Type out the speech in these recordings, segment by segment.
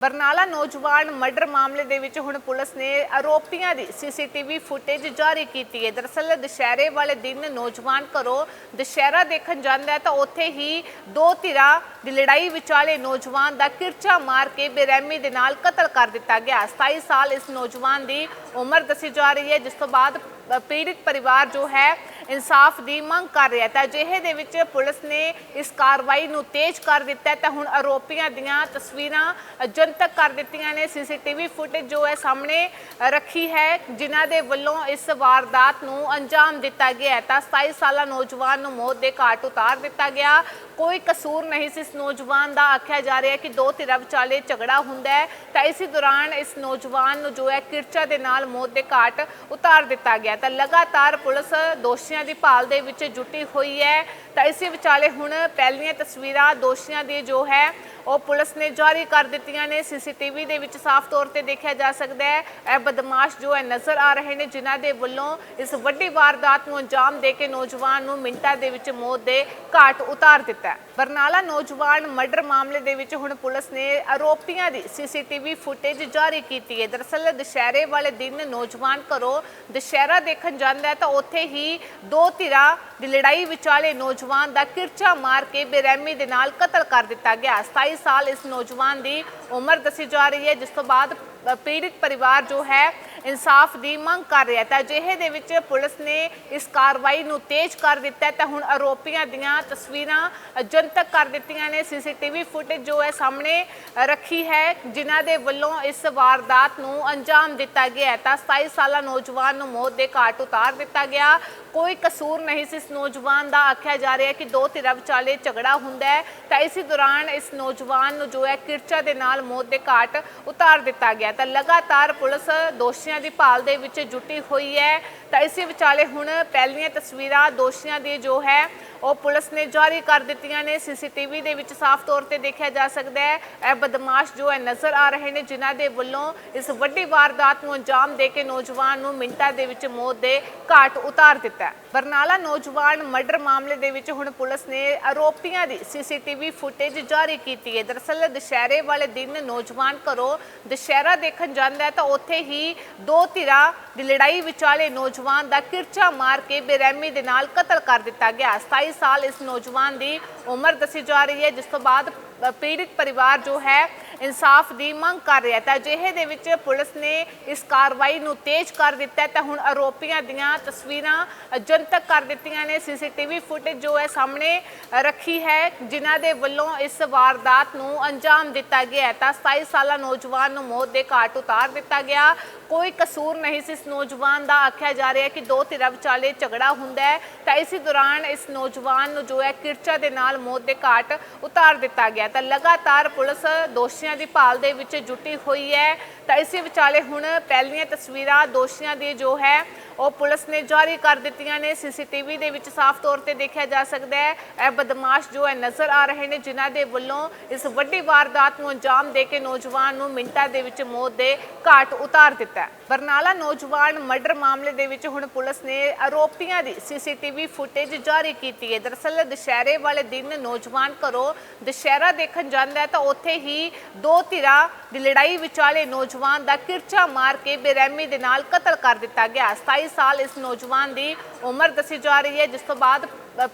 ਬਰਨਾਲਾ ਨੌਜਵਾਨ ਮਰਡਰ ਮਾਮਲੇ ਦੇ ਵਿੱਚ ਹੁਣ ਪੁਲਿਸ ਨੇ ਆਰੋਪੀਆਂ ਦੀ ਸੀਸੀਟੀਵੀ ਫੁਟੇਜ ਜਾਰੀ ਕੀਤੀ ਹੈ। ਦਰਅਸਲ ਦੁਸ਼ਹਿਰੇ ਵਾਲੇ ਦਿਨ ਨੌਜਵਾਨ ਘਰੋਂ ਦੁਸ਼ਹਿਰਾ ਦੇਖਣ ਜਾਂਦਾ ਹੈ ਤਾਂ ਉੱਥੇ ਹੀ ਦੋ ਧਿਰਾਂ ਦੀ ਲੜਾਈ ਵਿਚਾਲੇ ਨੌਜਵਾਨ ਦਾ ਕਿਰਚਾ ਮਾਰ ਕੇ ਬੇਰਹਿਮੀ ਦੇ ਨਾਲ ਕਤਲ ਕਰ ਦਿੱਤਾ ਗਿਆ। 27 ਸਾਲ ਇਸ ਨੌਜਵਾਨ ਦੀ ਉਮਰ ਦੱਸੀ ਜਾ ਰਹੀ ਹੈ ਜਿਸ ਤੋਂ ਬਾਅਦ ਅ, ਪੀੜਿਤ ਪਰਿਵਾਰ ਜੋ ਹੈ ਇਨਸਾਫ ਦੀ ਮੰਗ ਕਰ ਰਿਹਾ ਤਾਂ ਅਜਿਹੇ ਦੇ ਵਿੱਚ ਪੁਲਿਸ ਨੇ ਇਸ ਕਾਰਵਾਈ ਨੂੰ ਤੇਜ਼ ਕਰ ਦਿੱਤਾ ਤਾਂ ਹੁਣ ਆਰੋਪੀਆਂ ਦੀਆਂ ਤਸਵੀਰਾਂ ਜਨਤਕ ਕਰ ਦਿੱਤੀਆਂ ਨੇ। ਸੀਸੀਟੀਵੀ ਫੁਟੇਜ ਜੋ ਹੈ ਸਾਹਮਣੇ ਰੱਖੀ ਹੈ, ਜਿਨ੍ਹਾਂ ਦੇ ਵੱਲੋਂ ਇਸ ਵਾਰਦਾਤ ਨੂੰ ਅੰਜਾਮ ਦਿੱਤਾ ਗਿਆ ਹੈ। ਤਾਂ 27 ਸਾਲਾ ਨੌਜਵਾਨ ਨੂੰ ਮੌਤ ਦੇ ਘਾਟ ਉਤਾਰ ਦਿੱਤਾ ਗਿਆ। ਕੋਈ ਕਸੂਰ ਨਹੀਂ ਸੀ ਇਸ ਨੌਜਵਾਨ ਦਾ। ਆਖਿਆ ਜਾ ਰਿਹਾ ਹੈ ਕਿ ਦੋ ਧਿਰਾਂ ਵਿਚਾਲੇ ਝਗੜਾ ਹੁੰਦਾ ਹੈ। ਤਾਂ ਇਸੇ ਦੌਰਾਨ ਇਸ ਨੌਜਵਾਨ ਨੂੰ ਜੋ ਹੈ ਕਿਰਚਾ ਦੇ ਨਾਲ ਮੌਤ ਦੇ ਘਾਟ ਉਤਾਰ ਦਿੱਤਾ ਗਿਆ ਤਾਂ ਲਗਾਤਾਰ ਪੁਲਿਸ ਦੋਸ਼ੀਆਂ ਦੀ ਭਾਲ ਦੇ ਵਿੱਚ ਜੁਟੀ ਹੋਈ ਹੈ। ਤਾਂ ਇਸੇ ਵਿਚਾਲੇ ਹੁਣ ਪਹਿਲੀਆਂ ਤਸਵੀਰਾਂ ਦੋਸ਼ੀਆਂ ਦੀ ਜੋ ਹੈ ਉਹ ਪੁਲਿਸ ਨੇ ਜਾਰੀ ਕਰ ਦਿੱਤੀਆਂ ਨੇ। ਸੀਸੀਟੀਵੀ ਦੇ ਵਿੱਚ ਸਾਫ਼ ਤੌਰ ਤੇ ਦੇਖਿਆ ਜਾ ਸਕਦਾ ਹੈ। ਇਹ ਬਦਮਾਸ਼ ਜੋ ਹੈ ਨਜ਼ਰ ਆ ਰਹੇ ਨੇ, ਜਿਨ੍ਹਾਂ ਦੇ ਵੱਲੋਂ ਇਸ ਵੱਡੀ ਵਾਰਦਾਤ ਨੂੰ ਅੰਜਾਮ ਦੇ ਕੇ ਨੌਜਵਾਨ ਨੂੰ ਮਿੰਟਾਂ ਦੇ ਵਿੱਚ ਮੌਤ ਦੇ ਘਾਟ ਉਤਾਰ ਦਿੱਤਾ ਬਰਨਾਲਾ ਨੌਜਵਾਨ ਮਰਡਰ ਮਾਮਲੇ ਦੇ ਵਿੱਚ ਹੁਣ ਪੁਲਿਸ ਨੇ ਆਰੋਪੀਆਂ ਦੀ ਸੀਸੀਟੀਵੀ ਫੁਟੇਜ ਜਾਰੀ ਕੀਤੀ ਹੈ। ਦਰਅਸਲ ਦੁਸ਼ਹਿਰੇ ਵਾਲੇ ਦਿਨ ਨੌਜਵਾਨ ਘਰੋਂ ਦੁਸ਼ਹਿਰਾ ਦੇਖਣ ਜਾਂਦਾ ਹੈ ਤਾਂ ਉੱਥੇ ਹੀ ਦੋ ਧਿਰਾਂ ਦੀ ਲੜਾਈ ਵਿਚਾਲੇ ਨੌਜਵਾਨ ਦਾ ਕਿਰਚਾ ਮਾਰ ਕੇ ਬੇਰਹਿਮੀ ਦੇ ਨਾਲ ਕਤਲ ਕਰ ਦਿੱਤਾ ਗਿਆ। 27 ਸਾਲ ਇਸ ਨੌਜਵਾਨ ਦੀ ਉਮਰ ਦੱਸੀ ਜਾ ਰਹੀ ਹੈ ਜਿਸ ਤੋਂ ਬਾਅਦ ਅ, ਪੀੜਿਤ ਪਰਿਵਾਰ ਜੋ ਹੈ ਇਨਸਾਫ ਦੀ ਮੰਗ ਕਰ ਰਿਹਾ ਤਾਂ ਅਜਿਹੇ ਦੇ ਵਿੱਚ ਪੁਲਿਸ ਨੇ ਇਸ ਕਾਰਵਾਈ ਨੂੰ ਤੇਜ਼ ਕਰ ਦਿੱਤਾ ਤਾਂ ਹੁਣ ਆਰੋਪੀਆਂ ਦੀਆਂ ਤਸਵੀਰਾਂ ਜਨਤਕ ਕਰ ਦਿੱਤੀਆਂ ਨੇ। ਸੀਸੀਟੀਵੀ ਫੁਟੇਜ ਜੋ ਹੈ ਸਾਹਮਣੇ ਰੱਖੀ ਹੈ, ਜਿਨ੍ਹਾਂ ਦੇ ਵੱਲੋਂ ਇਸ ਵਾਰਦਾਤ ਨੂੰ ਅੰਜਾਮ ਦਿੱਤਾ ਗਿਆ ਤਾਂ 27 ਸਾਲਾ ਨੌਜਵਾਨ ਨੂੰ ਮੌਤ ਦੇ ਘਾਟ ਉਤਾਰ ਦਿੱਤਾ ਗਿਆ। ਕੋਈ ਕਸੂਰ ਨਹੀਂ ਸੀ। ਇਸ ਨੌਜਵਾਨ ਦਾ ਆਖਿਆ ਜਾ ਰਿਹਾ ਕਿ ਦੋ ਧਿਰਾਂ ਵਿਚਾਲੇ ਝਗੜਾ ਹੁੰਦਾ ਹੈ। ਤਾਂ ਇਸੇ ਦੌਰਾਨ ਇਸ ਨੌਜਵਾਨ ਨੂੰ ਜੋ ਹੈ ਕਿਰਚਾ ਦੇ ਨਾਲ ਮੌਤ ਦੇ ਘਾਟ ਉਤਾਰ ਦਿੱਤਾ ਗਿਆ ਤਾਂ ਲਗਾਤਾਰ ਪੁਲਿਸ ਦੋਸ਼ੀ ਦੋਸ਼ੀਆਂ ਦੀ ਭਾਲ ਦੇ ਵਿੱਚ ਜੁਟੀ ਹੋਈ ਹੈ। ਤਾਂ ਇਸੇ ਵਿਚਾਲੇ ਹੁਣ ਪਹਿਲੀਆਂ ਤਸਵੀਰਾਂ ਦੋਸ਼ੀਆਂ ਦੀ ਜੋ ਹੈ, ਉਹ ਪੁਲਿਸ ਨੇ ਜਾਰੀ ਕਰ ਦਿੱਤੀਆਂ ਨੇ। ਸੀਸੀਟੀਵੀ ਦੇ ਵਿੱਚ ਸਾਫ਼ ਤੌਰ ਤੇ ਦੇਖਿਆ ਜਾ ਸਕਦਾ ਹੈ, ਇਹ ਬਦਮਾਸ਼ ਜੋ ਹੈ ਨਜ਼ਰ ਆ ਰਹੇ ਨੇ, ਜਿਨ੍ਹਾਂ ਦੇ ਵੱਲੋਂ ਇਸ ਵੱਡੀ ਵਾਰਦਾਤ ਨੂੰ ਅੰਜਾਮ ਦੇ ਕੇ ਨੌਜਵਾਨ ਨੂੰ ਮਿੰਟਾਂ ਦੇ ਵਿੱਚ ਮੌਤ ਦੇ ਘਾਟ ਉਤਾਰ ਦਿੱਤਾ ਹੈ। ਬਰਨਾਲਾ ਨੌਜਵਾਨ ਮਰਡਰ ਮਾਮਲੇ ਦੇ ਵਿੱਚ ਹੁਣ ਪੁਲਿਸ ਨੇ ਆਰੋਪੀਆਂ ਦੀ ਸੀਸੀਟੀਵੀ ਫੁਟੇਜ ਜਾਰੀ ਕੀਤੀ ਹੈ। ਦਰਅਸਲ ਦੁਸ਼ਹਿਰੇ ਵਾਲੇ ਦਿਨ ਨੌਜਵਾਨ ਘਰੋਂ ਦੁਸ਼ਹਿਰਾ ਦੇਖਣ ਜਾਂਦਾ ਹੈ ਤਾਂ ਉੱਥੇ ਹੀ ਦੋ ਧਿਰਾਂ ਦੀ ਲੜਾਈ ਵਿਚਾਲੇ ਨੌਜਵਾਨ ਦਾ ਕਿਰਚਾ ਮਾਰ ਕੇ ਬੇਰਹਿਮੀ ਦੇ ਨਾਲ ਕਤਲ ਕਰ ਦਿੱਤਾ ਗਿਆ। 27 ਸਾਲ ਇਸ ਨੌਜਵਾਨ ਦੀ ਉਮਰ ਦੱਸੀ ਜਾ ਰਹੀ ਹੈ ਜਿਸ ਤੋਂ ਬਾਅਦ ਅ, ਪੀੜਿਤ ਪਰਿਵਾਰ ਜੋ ਹੈ ਇਨਸਾਫ ਦੀ ਮੰਗ ਕਰ ਰਿਹਾ ਤਾਂ ਅਜਿਹੇ ਦੇ ਵਿੱਚ ਪੁਲਿਸ ਨੇ ਇਸ ਕਾਰਵਾਈ ਨੂੰ ਤੇਜ਼ ਕਰ ਦਿੱਤਾ ਤਾਂ ਹੁਣ ਆਰੋਪੀਆਂ ਦੀਆਂ ਤਸਵੀਰਾਂ ਜਨਤਕ ਕਰ ਦਿੱਤੀਆਂ ਨੇ। ਸੀਸੀਟੀਵੀ ਫੁਟੇਜ ਜੋ ਹੈ ਸਾਹਮਣੇ ਰੱਖੀ ਹੈ, ਜਿਨ੍ਹਾਂ ਦੇ ਵੱਲੋਂ ਇਸ ਵਾਰਦਾਤ ਨੂੰ ਅੰਜਾਮ ਦਿੱਤਾ ਗਿਆ ਹੈ। ਤਾਂ 27 ਸਾਲਾ ਨੌਜਵਾਨ ਨੂੰ ਮੌਤ ਦੇ ਘਾਟ ਉਤਾਰ ਦਿੱਤਾ ਗਿਆ। ਕੋਈ ਕਸੂਰ ਨਹੀਂ ਸੀ। ਇਸ ਨੌਜਵਾਨ ਦਾ ਆਖਿਆ ਜਾ ਰਿਹਾ ਹੈ ਕਿ ਦੋ ਧਿਰਾਂ ਵਿਚਾਲੇ ਝਗੜਾ ਹੁੰਦਾ ਹੈ। ਤਾਂ ਇਸੇ ਦੌਰਾਨ ਇਸ ਨੌਜਵਾਨ ਨੂੰ ਜੋ ਹੈ ਕਿਰਚਾ ਦੇ ਨਾਲ ਮੌਤ ਦੇ ਘਾਟ ਉਤਾਰ ਦਿੱਤਾ ਗਿਆ ਤਾਂ ਲਗਾਤਾਰ ਪੁਲਿਸ ਦੋਸ਼ੀਆਂ ਦੀ ਭਾਲ ਦੇ ਵਿੱਚ ਜੁਟੀ ਹੋਈ ਹੈ। ਤਾਂ ਇਸੇ ਵਿਚਾਲੇ ਹੁਣ ਪਹਿਲੀਆਂ ਤਸਵੀਰਾਂ ਦੋਸ਼ੀਆਂ ਦੀ ਜੋ ਹੈ ਉਹ ਪੁਲਿਸ ਨੇ ਜਾਰੀ ਕਰ ਦਿੱਤੀਆਂ ਨੇ। ਸੀਸੀਟੀਵੀ ਦੇ ਵਿੱਚ ਸਾਫ਼ ਤੌਰ ਤੇ ਦੇਖਿਆ ਜਾ ਸਕਦਾ ਹੈ। ਇਹ ਬਦਮਾਸ਼ ਜੋ ਹੈ ਨਜ਼ਰ ਆ ਰਹੇ ਨੇ, ਜਿਨ੍ਹਾਂ ਦੇ ਵੱਲੋਂ ਇਸ ਵੱਡੀ ਵਾਰਦਾਤ ਨੂੰ ਅੰਜਾਮ ਦੇ ਕੇ ਨੌਜਵਾਨ ਨੂੰ ਮਿੰਟਾਂ ਦੇ ਵਿੱਚ ਮੌਤ ਦੇ ਘਾਟ ਉਤਾਰ ਦਿੱਤਾ ਬਰਨਾਲਾ ਨੌਜਵਾਨ ਮਰਡਰ ਮਾਮਲੇ ਦੇ ਵਿੱਚ ਹੁਣ ਪੁਲਿਸ ਨੇ ਆਰੋਪੀਆਂ ਦੀ ਸੀਸੀਟੀਵੀ ਫੁਟੇਜ ਜਾਰੀ ਕੀਤੀ ਹੈ। ਦਰਅਸਲ ਦੁਸ਼ਹਿਰੇ ਵਾਲੇ ਦਿਨ ਨੌਜਵਾਨ ਘਰੋਂ ਦੁਸ਼ਹਿਰਾ ਦੇਖਣ ਜਾਂਦਾ ਹੈ ਤਾਂ ਉੱਥੇ ਹੀ ਦੋ ਧਿਰਾਂ ਦੀ ਲੜਾਈ ਵਿਚਾਲੇ ਨੌਜਵਾਨ ਦਾ ਕਿਰਚਾ ਮਾਰ ਕੇ ਬੇਰਹਿਮੀ ਦੇ ਨਾਲ ਕਤਲ ਕਰ ਦਿੱਤਾ ਗਿਆ। 27 ਸਾਲ ਇਸ ਨੌਜਵਾਨ ਦੀ ਉਮਰ ਦੱਸੀ ਜਾ ਰਹੀ ਹੈ, ਜਿਸ ਤੋਂ ਬਾਅਦ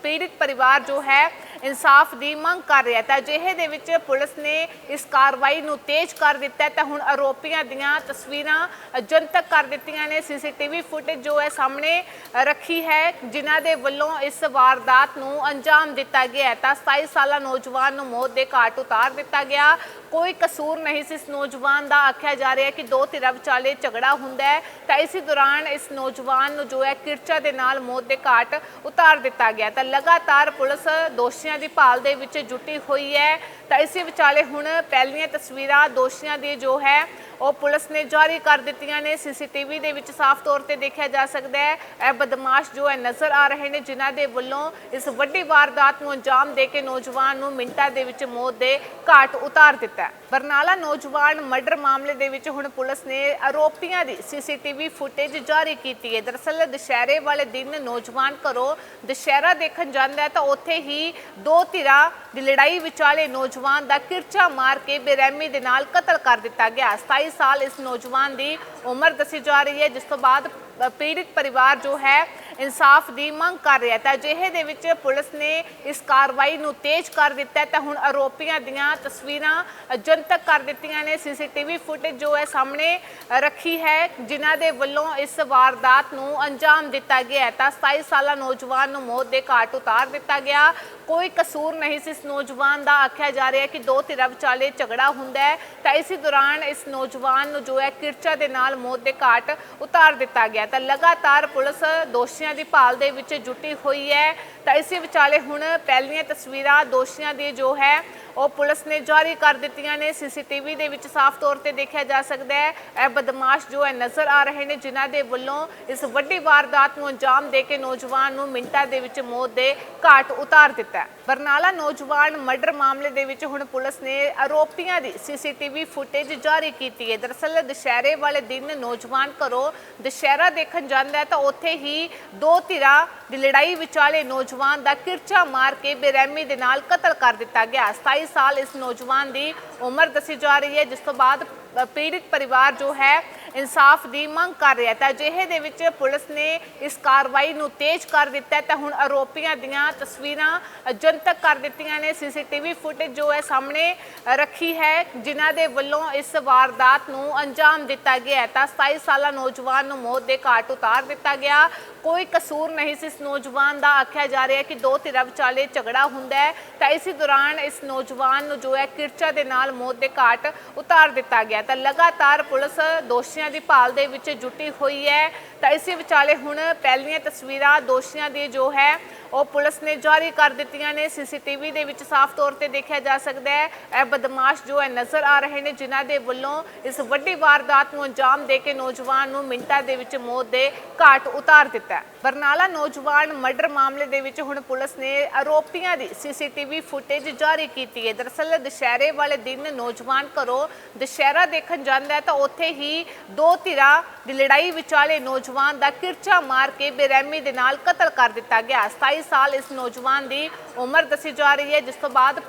ਪੀੜਿਤ ਪਰਿਵਾਰ ਜੋ ਹੈ, ਇਨਸਾਫ ਦੀ ਮੰਗ ਕਰ ਰਿਹਾ ਤਾਂ ਅਜਿਹੇ ਦੇ ਵਿੱਚ ਪੁਲਿਸ ਨੇ ਇਸ ਕਾਰਵਾਈ ਨੂੰ ਤੇਜ਼ ਕਰ ਦਿੱਤਾ ਤਾਂ ਹੁਣ ਆਰੋਪੀਆਂ ਦੀਆਂ ਤਸਵੀਰਾਂ ਜਨਤਕ ਕਰ ਦਿੱਤੀਆਂ ਨੇ। ਸੀਸੀਟੀਵੀ ਫੁਟੇਜ ਜੋ ਹੈ ਸਾਹਮਣੇ ਰੱਖੀ ਹੈ, ਜਿਨ੍ਹਾਂ ਦੇ ਵੱਲੋਂ ਇਸ ਵਾਰਦਾਤ ਨੂੰ ਅੰਜਾਮ ਦਿੱਤਾ ਗਿਆ ਤਾਂ 27 ਸਾਲਾ ਨੌਜਵਾਨ ਨੂੰ ਮੌਤ ਦੇ ਘਾਟ ਉਤਾਰ ਦਿੱਤਾ ਗਿਆ। ਕੋਈ ਕਸੂਰ ਨਹੀਂ ਸੀ। ਇਸ ਨੌਜਵਾਨ ਦਾ ਆਖਿਆ ਜਾ ਰਿਹਾ ਹੈ ਕਿ ਦੋ ਧਿਰਾਂ ਵਿਚਾਲੇ ਝਗੜਾ ਹੁੰਦਾ ਹੈ। ਤਾਂ ਇਸੇ ਦੌਰਾਨ ਇਸ ਨੌਜਵਾਨ ਨੂੰ ਜੋ ਹੈ ਕਿਰਚਾ ਦੇ ਨਾਲ ਮੌਤ ਦੇ ਘਾਟ ਉਤਾਰ ਦਿੱਤਾ ਗਿਆ। ਤਾਂ ਲਗਾਤਾਰ ਪੁਲਿਸ ਦੋਸ਼ੀਆਂ ਦੀ ਭਾਲ ਦੇ ਵਿੱਚ ਜੁਟੀ ਹੋਈ ਹੈ। ਤਾਂ ਇਸੇ ਵਿਚਾਲੇ ਹੁਣ ਪਹਿਲੀਆਂ ਤਸਵੀਰਾਂ ਦੋਸ਼ੀਆਂ ਦੀ ਜੋ ਹੈ ਉਹ ਪੁਲਿਸ ਨੇ ਜਾਰੀ ਕਰ ਦਿੱਤੀਆਂ ਨੇ। ਸੀਸੀਟੀਵੀ ਦੇ ਵਿੱਚ ਸਾਫ਼ ਤੌਰ ਤੇ ਦੇਖਿਆ ਜਾ ਸਕਦਾ ਹੈ। ਇਹ ਬਦਮਾਸ਼ ਜੋ ਹੈ ਨਜ਼ਰ ਆ ਰਹੇ ਨੇ, ਜਿਨ੍ਹਾਂ ਦੇ ਵੱਲੋਂ ਇਸ ਵੱਡੀ ਵਾਰਦਾਤ ਨੂੰ ਅੰਜਾਮ ਦੇ ਕੇ ਨੌਜਵਾਨ ਨੂੰ ਮਿੰਟਾਂ ਦੇ ਵਿੱਚ ਮੌਤ ਦੇ ਘਾਟ ਉਤਾਰ ਦਿੱਤਾ ਬਰਨਾਲਾ ਨੌਜਵਾਨ ਮਰਡਰ ਮਾਮਲੇ ਦੇ ਵਿੱਚ ਹੁਣ ਪੁਲਿਸ ਨੇ ਆਰੋਪੀਆਂ ਦੀ ਸੀਸੀਟੀਵੀ ਫੁਟੇਜ ਜਾਰੀ ਕੀਤੀ ਹੈ। ਦਰਅਸਲ ਦੁਸ਼ਹਿਰੇ ਵਾਲੇ ਦਿਨ ਨੌਜਵਾਨ ਘਰੋਂ ਦੁਸ਼ਹਿਰਾ ਦੇਖਣ ਜਾਂਦਾ ਹੈ ਤਾਂ ਉੱਥੇ ਹੀ ਦੋ ਧਿਰਾਂ ਦੀ ਲੜਾਈ ਵਿਚਾਲੇ ਨੌਜਵਾਨ ਦਾ ਕਿਰਚਾ ਮਾਰ ਕੇ ਬੇਰਹਿਮੀ ਦੇ ਨਾਲ ਕਤਲ ਕਰ ਦਿੱਤਾ ਗਿਆ। 27 ਸਾਲ ਇਸ ਨੌਜਵਾਨ ਦੀ ਉਮਰ ਦੱਸੀ ਜਾ ਰਹੀ ਹੈ ਜਿਸ ਤੋਂ ਬਾਅਦ ਅ, ਪੀੜਿਤ ਪਰਿਵਾਰ ਜੋ ਹੈ ਇਨਸਾਫ ਦੀ ਮੰਗ ਕਰ ਰਿਹਾ ਤਾਂ ਅਜਿਹੇ ਦੇ ਵਿੱਚ ਪੁਲਿਸ ਨੇ ਇਸ ਕਾਰਵਾਈ ਨੂੰ ਤੇਜ਼ ਕਰ ਦਿੱਤਾ ਹੈ। ਤਾਂ ਹੁਣ ਆਰੋਪੀਆਂ ਦੀਆਂ ਤਸਵੀਰਾਂ ਜਨਤਕ ਕਰ ਦਿੱਤੀਆਂ ਨੇ। ਸੀਸੀਟੀਵੀ ਫੁਟੇਜ ਜੋ ਹੈ ਸਾਹਮਣੇ ਰੱਖੀ ਹੈ, ਜਿਨ੍ਹਾਂ ਦੇ ਵੱਲੋਂ ਇਸ ਵਾਰਦਾਤ ਨੂੰ ਅੰਜਾਮ ਦਿੱਤਾ ਗਿਆ ਹੈ। ਤਾਂ 27 ਸਾਲਾ ਨੌਜਵਾਨ ਨੂੰ ਮੌਤ ਦੇ ਘਾਟ ਉਤਾਰ ਦਿੱਤਾ ਗਿਆ। ਕੋਈ ਕਸੂਰ ਨਹੀਂ ਸੀ ਇਸ ਨੌਜਵਾਨ ਦਾ। ਆਖਿਆ ਜਾ ਰਿਹਾ ਹੈ ਕਿ ਦੋ ਧਿਰਾਂ ਵਿਚਾਲੇ ਝਗੜਾ ਹੁੰਦਾ ਹੈ। ਤਾਂ ਇਸੇ ਦੌਰਾਨ ਇਸ ਨੌਜਵਾਨ ਨੂੰ ਜੋ ਹੈ ਕਿਰਚਾ ਦੇ ਨਾਲ ਮੌਤ ਦੇ ਘਾਟ ਉਤਾਰ ਦਿੱਤਾ ਗਿਆ ਤਾਂ ਲਗਾਤਾਰ ਪੁਲਿਸ ਦੋਸ਼ੀਆਂ ਦੀ ਭਾਲ ਦੇ ਵਿੱਚ ਜੁਟੀ ਹੋਈ ਹੈ। ਤਾਂ ਇਸੇ ਵਿਚਾਲੇ ਹੁਣ ਪਹਿਲੀਆਂ ਤਸਵੀਰਾਂ ਦੋਸ਼ੀਆਂ ਦੀ ਜੋ ਹੈ ਉਹ ਪੁਲਿਸ ਨੇ ਜਾਰੀ ਕਰ ਦਿੱਤੀਆਂ ਨੇ। ਸੀਸੀਟੀਵੀ ਦੇ ਵਿੱਚ ਸਾਫ਼ ਤੌਰ ਤੇ ਦੇਖਿਆ ਜਾ ਸਕਦਾ ਹੈ। ਇਹ ਬਦਮਾਸ਼ ਜੋ ਹੈ ਨਜ਼ਰ ਆ ਰਹੇ ਨੇ, ਜਿਨ੍ਹਾਂ ਦੇ ਵੱਲੋਂ ਇਸ ਵੱਡੀ ਵਾਰਦਾਤ ਨੂੰ ਅੰਜਾਮ ਦੇ ਕੇ ਨੌਜਵਾਨ ਨੂੰ ਮਿੰਟਾਂ ਦੇ ਵਿੱਚ ਮੌਤ ਦੇ ਘਾਟ ਉਤਾਰ ਦਿੱਤਾ ਬਰਨਾਲਾ ਨੌਜਵਾਨ ਮਰਡਰ ਮਾਮਲੇ ਦੇ ਵਿੱਚ ਹੁਣ ਪੁਲਿਸ ਨੇ ਆਰੋਪੀਆਂ ਦੀ ਸੀਸੀਟੀਵੀ ਫੁਟੇਜ ਜਾਰੀ ਕੀਤੀ ਹੈ। ਦਰਅਸਲ ਦੁਸ਼ਹਿਰੇ ਵਾਲੇ ਦਿਨ ਨੌਜਵਾਨ ਘਰੋਂ ਦੁਸ਼ਹਿਰਾ ਦੇਖਣ ਜਾਂਦਾ ਹੈ ਤਾਂ ਉੱਥੇ ਹੀ ਦੋ ਧਿਰਾਂ ਦੀ ਲੜਾਈ ਵਿਚਾਲੇ ਨੌਜਵਾਨ ਦਾ ਕਿਰਚਾ ਮਾਰ ਕੇ ਬੇਰਹਿਮੀ ਦੇ ਨਾਲ ਕਤਲ ਕਰ ਦਿੱਤਾ ਗਿਆ। 27 ਸਾਲ ਇਸ ਨੌਜਵਾਨ ਦੀ ਉਮਰ ਦੱਸੀ ਜਾ ਰਹੀ ਹੈ ਜਿਸ ਤੋਂ ਬਾਅਦ ਅ, ਪੀੜਿਤ ਪਰਿਵਾਰ ਜੋ ਹੈ ਇਨਸਾਫ ਦੀ ਮੰਗ ਕਰ ਰਿਹਾ ਤਾਂ ਅਜਿਹੇ ਦੇ ਵਿੱਚ ਪੁਲਿਸ ਨੇ ਇਸ ਕਾਰਵਾਈ ਨੂੰ ਤੇਜ਼ ਕਰ ਦਿੱਤਾ ਤਾਂ ਹੁਣ ਆਰੋਪੀਆਂ ਦੀਆਂ ਤਸਵੀਰਾਂ ਜਨਤਕ ਕਰ ਦਿੱਤੀਆਂ ਨੇ। ਸੀਸੀਟੀਵੀ ਫੁਟੇਜ ਜੋ ਹੈ ਸਾਹਮਣੇ ਰੱਖੀ ਹੈ, ਜਿਨ੍ਹਾਂ ਦੇ ਵੱਲੋਂ ਇਸ ਵਾਰਦਾਤ ਨੂੰ ਅੰਜਾਮ ਦਿੱਤਾ ਗਿਆ ਹੈ। ਤਾਂ 27 ਸਾਲਾ ਨੌਜਵਾਨ ਨੂੰ ਮੌਤ ਦੇ ਘਾਟ ਉਤਾਰ ਦਿੱਤਾ ਗਿਆ। ਕੋਈ ਕਸੂਰ ਨਹੀਂ ਸੀ ਇਸ ਨੌਜਵਾਨ ਦਾ। ਆਖਿਆ ਜਾ ਰਿਹਾ ਹੈ ਕਿ ਦੋ ਧਿਰਾਂ ਵਿਚਾਲੇ ਝਗੜਾ ਹੁੰਦਾ ਹੈ। ਤਾਂ ਇਸੇ ਦੌਰਾਨ ਇਸ ਨੌਜਵਾਨ ਨੂੰ ਜੋ ਹੈ ਕਿਰਚਾ ਦੇ ਨਾਲ ਮੌਤ ਦੇ ਘਾਟ ਉਤਾਰ ਦਿੱਤਾ ਗਿਆ ਤਾਂ ਲਗਾਤਾਰ ਪੁਲਿਸ ਦੋਸ਼ੀਆਂ ਦੀ ਭਾਲ ਦੇ ਵਿੱਚ ਜੁਟੀ ਹੋਈ ਹੈ। ਤਾਂ ਇਸੇ ਵਿਚਾਲੇ ਹੁਣ ਪਹਿਲੀਆਂ ਤਸਵੀਰਾਂ ਦੋਸ਼ੀਆਂ ਦੀ ਜੋ ਹੈ ਉਹ ਪੁਲਿਸ ਨੇ ਜਾਰੀ ਕਰ ਦਿੱਤੀਆਂ ਨੇ। ਸੀਸੀਟੀਵੀ ਦੇ ਵਿੱਚ ਸਾਫ਼ ਤੌਰ ਤੇ ਦੇਖਿਆ ਜਾ ਸਕਦਾ ਹੈ। ਇਹ ਬਦਮਾਸ਼ ਜੋ ਹੈ ਨਜ਼ਰ ਆ ਰਹੇ ਨੇ, ਜਿਨ੍ਹਾਂ ਦੇ ਵੱਲੋਂ ਇਸ ਵੱਡੀ ਵਾਰਦਾਤ ਨੂੰ ਅੰਜਾਮ ਦੇ ਕੇ ਨੌਜਵਾਨ ਨੂੰ ਮਿੰਟਾਂ ਦੇ ਵਿੱਚ ਮੌਤ ਦੇ ਘਾਟ ਉਤਾਰ ਦਿੱਤਾ ਬਰਨਾਲਾ ਨੌਜਵਾਨ ਮਰਡਰ ਮਾਮਲੇ ਦੇ ਵਿੱਚ ਹੁਣ ਪੁਲਿਸ ਨੇ ਆਰੋਪੀਆਂ ਦੀ ਸੀਸੀਟੀਵੀ ਫੁਟੇਜ ਜਾਰੀ ਕੀਤੀ ਹੈ। ਦਰਅਸਲ ਦੁਸ਼ਹਿਰੇ ਵਾਲੇ ਦਿਨ ਨੌਜਵਾਨ ਘਰੋਂ ਦੁਸ਼ਹਿਰਾ ਦੇਖਣ ਜਾਂਦਾ ਹੈ ਤਾਂ ਉੱਥੇ ਹੀ ਦੋ ਧਿਰਾਂ ਦੀ ਲੜਾਈ ਵਿਚਾਲੇ ਨੌਜਵਾਨ ਦਾ ਕਿਰਚਾ ਮਾਰ ਕੇ ਬੇਰਹਿਮੀ ਦੇ ਨਾਲ ਕਤਲ ਕਰ ਦਿੱਤਾ ਗਿਆ। 27 ਸਾਲ ਇਸ ਨੌਜਵਾਨ ਦੀ ਉਮਰ ਦੱਸੀ ਜਾ ਰਹੀ ਹੈ ਜਿਸ ਤੋਂ ਬਾਅਦ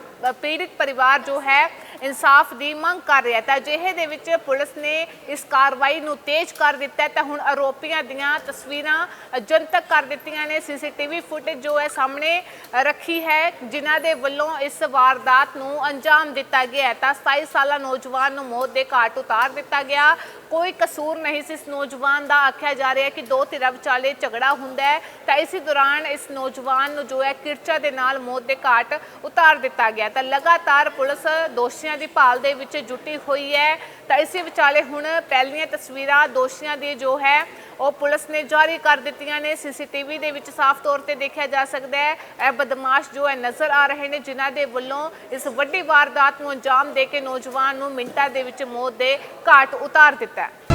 ਪੀੜਿਤ ਪਰਿਵਾਰ ਜੋ ਹੈ, ਇਨਸਾਫ ਦੀ ਮੰਗ ਕਰ ਰਿਹਾ ਤਾਂ ਅਜਿਹੇ ਦੇ ਵਿੱਚ ਪੁਲਿਸ ਨੇ ਇਸ ਕਾਰਵਾਈ ਨੂੰ ਤੇਜ਼ ਕਰ ਦਿੱਤਾ ਤਾਂ ਹੁਣ ਆਰੋਪੀਆਂ ਦੀਆਂ ਤਸਵੀਰਾਂ ਜਨਤਕ ਕਰ ਦਿੱਤੀਆਂ ਨੇ। ਸੀਸੀਟੀਵੀ ਫੁਟੇਜ ਜੋ ਹੈ ਸਾਹਮਣੇ ਰੱਖੀ ਹੈ, ਜਿਨ੍ਹਾਂ ਦੇ ਵੱਲੋਂ ਇਸ ਵਾਰਦਾਤ ਨੂੰ ਅੰਜਾਮ ਦਿੱਤਾ ਗਿਆ ਤਾਂ 27 ਸਾਲਾ ਨੌਜਵਾਨ ਨੂੰ ਮੌਤ ਦੇ ਘਾਟ ਉਤਾਰ ਦਿੱਤਾ ਗਿਆ। ਕੋਈ ਕਸੂਰ ਨਹੀਂ ਸੀ। ਇਸ ਨੌਜਵਾਨ ਦਾ ਆਖਿਆ ਜਾ ਰਿਹਾ ਕਿ ਦੋ ਧਿਰਾਂ ਵਿਚਾਲੇ ਝਗੜਾ ਹੁੰਦਾ ਹੈ। ਤਾਂ ਇਸੇ ਦੌਰਾਨ ਇਸ ਨੌਜਵਾਨ ਨੂੰ ਜੋ ਹੈ ਕਿਰਚਾ ਦੇ ਨਾਲ ਮੌਤ ਦੇ ਘਾਟ ਉਤਾਰ ਦਿੱਤਾ ਗਿਆ ਤਾਂ ਲਗਾਤਾਰ ਪੁਲਿਸ ਦੋਸ਼ੀਆਂ ਦੀ ਭਾਲ ਦੇ ਵਿੱਚ ਜੁਟੀ ਹੋਈ ਹੈ। ਤਾਂ ਇਸੇ ਵਿਚਾਲੇ ਹੁਣ ਪਹਿਲੀਆਂ ਤਸਵੀਰਾਂ ਦੋਸ਼ੀਆਂ ਦੀ ਜੋ ਹੈ, ਉਹ ਪੁਲਿਸ ਨੇ ਜਾਰੀ ਕਰ ਦਿੱਤੀਆਂ ਨੇ। ਸੀਸੀਟੀਵੀ ਦੇ ਵਿੱਚ ਸਾਫ਼ ਤੌਰ ਤੇ ਦੇਖਿਆ ਜਾ ਸਕਦਾ ਹੈ। ਇਹ ਬਦਮਾਸ਼ ਜੋ ਹੈ ਨਜ਼ਰ ਆ ਰਹੇ ਨੇ, ਜਿਨ੍ਹਾਂ ਦੇ ਵੱਲੋਂ ਇਸ ਵੱਡੀ ਵਾਰਦਾਤ ਨੂੰ ਅੰਜਾਮ ਦੇ ਕੇ ਨੌਜਵਾਨ ਨੂੰ ਮਿੰਟਾਂ ਦੇ ਵਿੱਚ ਮੌਤ ਦੇ ਘਾਟ ਉਤਾਰ ਦਿੱਤਾ ਹੈ।